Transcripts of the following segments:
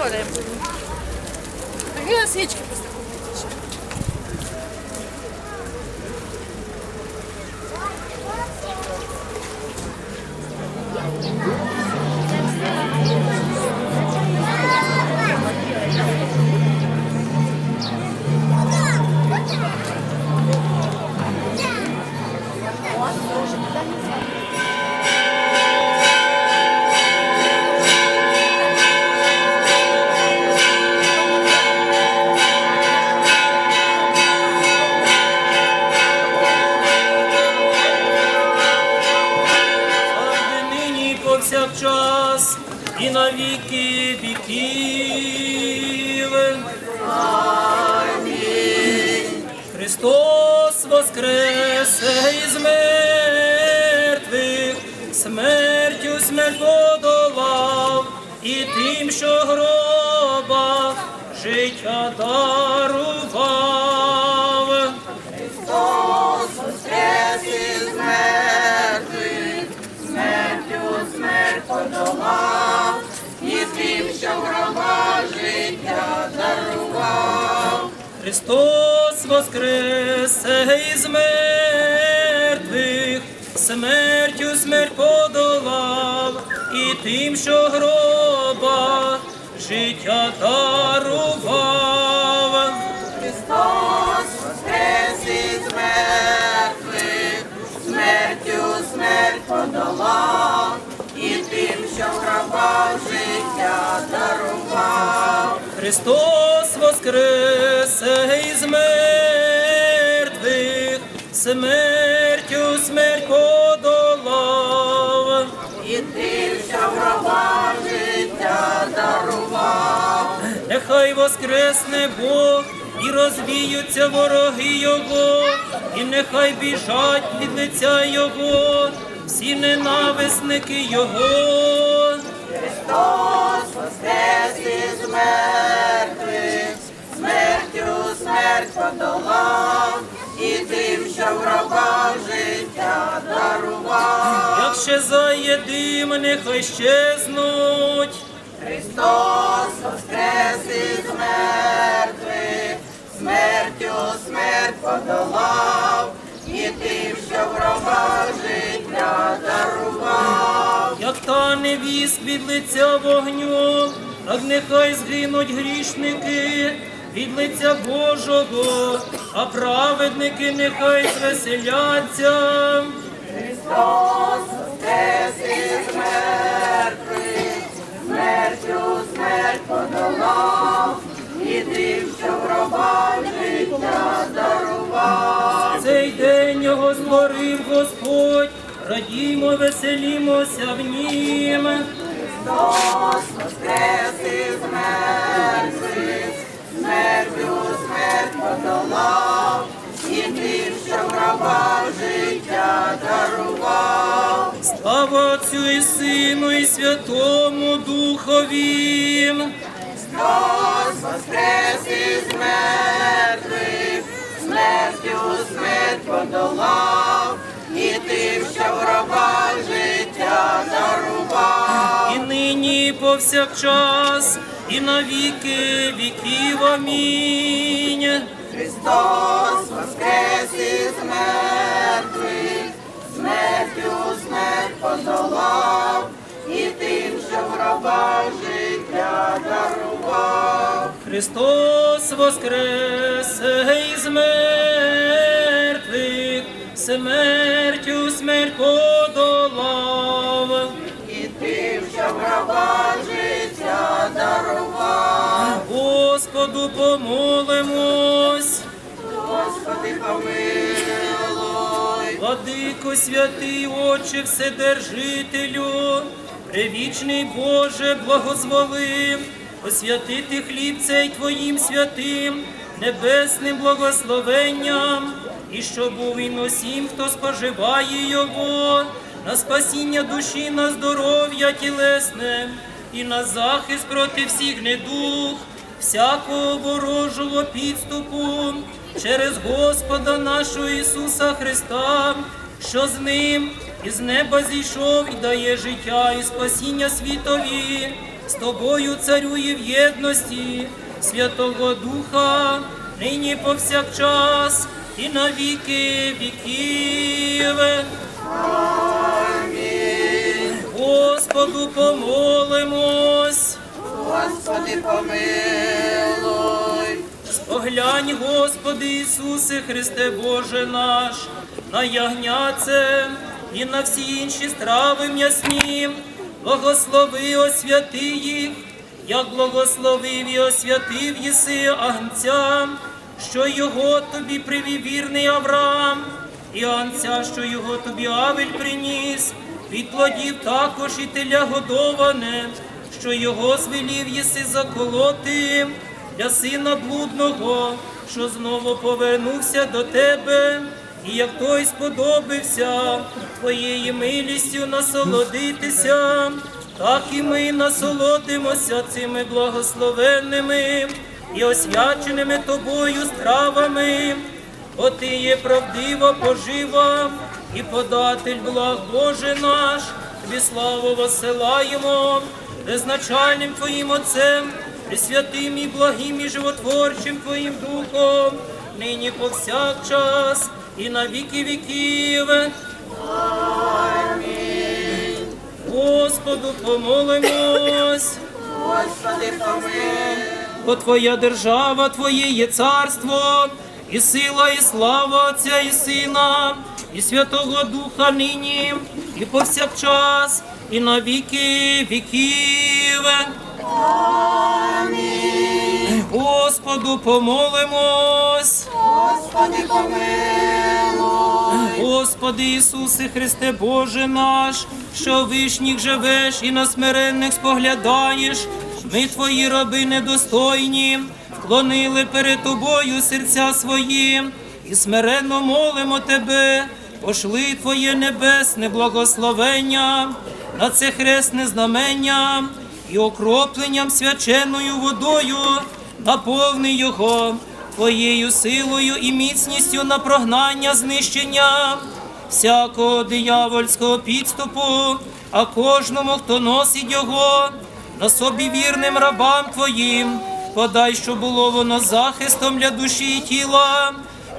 Ми соляємо. Свічки просто повсякчас і на віки віків. Амінь. Христос воскресе із мертвих, смертю смерть подолав, і тим, що гроба життя дарував. Христос воскресе із мертвих, смертю смерть подолав, і тим, що гроба життя дарував. Христос воскрес із мертвих, смертю смерть подолав, і тим, що в гробах життя дарував. Христос воскресе із мертвих, смертю смерть подолав. І тим, що в гробах життя дарував. Нехай воскресне Бог і розвіються вороги Його, і нехай біжать від лиця Його, всі ненависники Його. Христос воскрес із мертвих, смерть подолав, і тим, що в життя дарував. Як ще заєдим, нехай щезнуть. Христос воскрес із мертвих, смертю смерть подолав, і тим, що в життя дарував. Як та невіст від лиця вогню, так нехай згинуть грішники від лиця Божого, а праведники нехай звеселяться. Христос воскрес із мертвих, смертю смерть подолав, і тим, що в гробах життя дарував. Цей день його створив Господь, радімо, веселімося в нім. Христос воскрес із мертвих, смертю смерть подолав, і тим, що в гробах життя дарував. Слава Отцю і Сину, і Святому Духові. Христос воскрес із мертвих, смертю смерть подолав, і тим, що в гробах життя дарував. І нині, і повсякчас, і на віки віків. Амінь. Христос воскрес із мертвих, смертю смерть подолав, і тим, що в гробах життя дарував. Христос воскресе із мертвих, смертю смерть подолав. І тим, що в гробах життя Господу помолимось. Владико святий, Отче, Вседержителю, Превічний Боже, благозволи, освятити хліб цей Твоїм святим, небесним благословенням, і щоб був він усім, хто споживає його, на спасіння душі, на здоров'я тілесне і на захист проти всіх недуг, всякого ворожого підступу через Господа нашого Ісуса Христа, що з ним із неба зійшов і дає життя і спасіння світові, з тобою царює в єдності Святого Духа, нині повсякчас і на віки віків. Господу помолимось. Господи, помилуй. Поглянь, Господи Ісусе Христе Боже наш, на ягняце і на всі інші страви м'ясні, благослови освяти їх, як благословив і освятив єси агнця, що його тобі привів вірний Авраам, і агнця, що його тобі Авель приніс, від плодів також і теля годоване, що його звелів єси заколоти для сина блудного, що знову повернувся до тебе, і як той сподобався твоєю милістю насолодитися, так і ми насолодимося цими благословенними і освяченими тобою стравами, бо ти є правдива пожива і податель благ Боже наш, тобі славу воссилаємо, безначальним Твоїм Отцем, Пресвятим і благим і животворчим Твоїм Духом, нині повсякчас і на віки віків. Господу помолимось. Господи, помилуй. Бо Твоя держава, Твоє є царство, і сила, і слава Отця і Сина, і Святого Духа нині, і повсякчас, і на віки віків. Господу помолимось. Господи, помилуй. Господи Ісусе Христе Боже наш, що в вишніх живеш і на смиренних споглядаєш, ми твої раби недостойні, вклонили перед тобою серця свої, і смиренно молимо тебе, пошли Твоє небесне благословення на це хресне знамення і окропленням свяченою водою наповни його Твоєю силою і міцністю на прогнання знищення всякого диявольського підступу, а кожному, хто носить його, на собі вірним рабам Твоїм, подай, що було воно захистом для душі і тіла,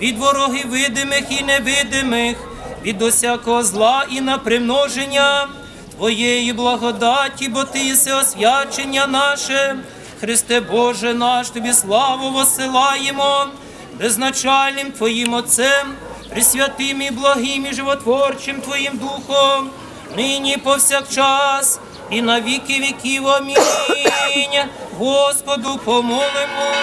від ворогів видимих і невидимих, від усякого зла і на примноження Твоєї благодаті, бо Ти єси освячення наше. Христе Боже наш, Тобі славу воссилаємо, безначальним Твоїм Отцем, присвятим і благим і животворчим Твоїм Духом, нині повсякчас і на віки віків. Амінь. Господу помолимо.